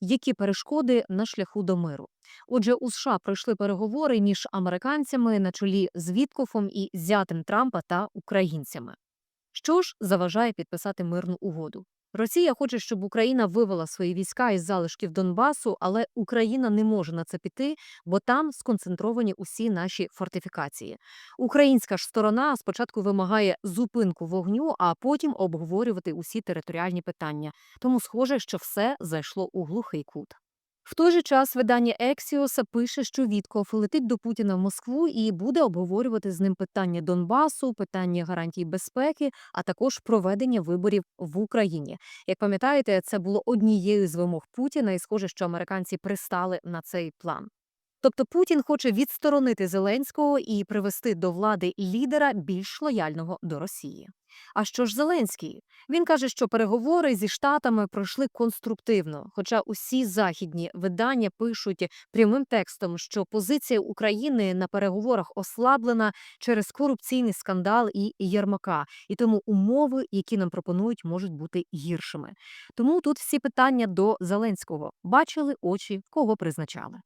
які перешкоди на шляху до миру. Отже, у США пройшли переговори між американцями на чолі з Віткофом і зятем Трампа та українцями. Що ж заважає підписати мирну угоду? Росія хоче, щоб Україна вивела свої війська із залишків Донбасу, але Україна не може на це піти, бо там сконцентровані усі наші фортифікації. Українська ж сторона спочатку вимагає зупинку вогню, а потім обговорювати усі територіальні питання. Тому схоже, що все зайшло у глухий кут. В той же час видання Ексіоса пише, що Вітков летить до Путіна в Москву і буде обговорювати з ним питання Донбасу, питання гарантій безпеки, а також проведення виборів в Україні. Як пам'ятаєте, це було однією з вимог Путіна, і схоже, що американці пристали на цей план. Тобто Путін хоче відсторонити Зеленського і привести до влади лідера більш лояльного до Росії. А що ж Зеленський? Він каже, що переговори зі штатами пройшли конструктивно. Хоча усі західні видання пишуть прямим текстом, що позиція України на переговорах ослаблена через корупційний скандал і Єрмака, і тому умови, які нам пропонують, можуть бути гіршими. Тому тут всі питання до Зеленського бачили очі, кого призначали.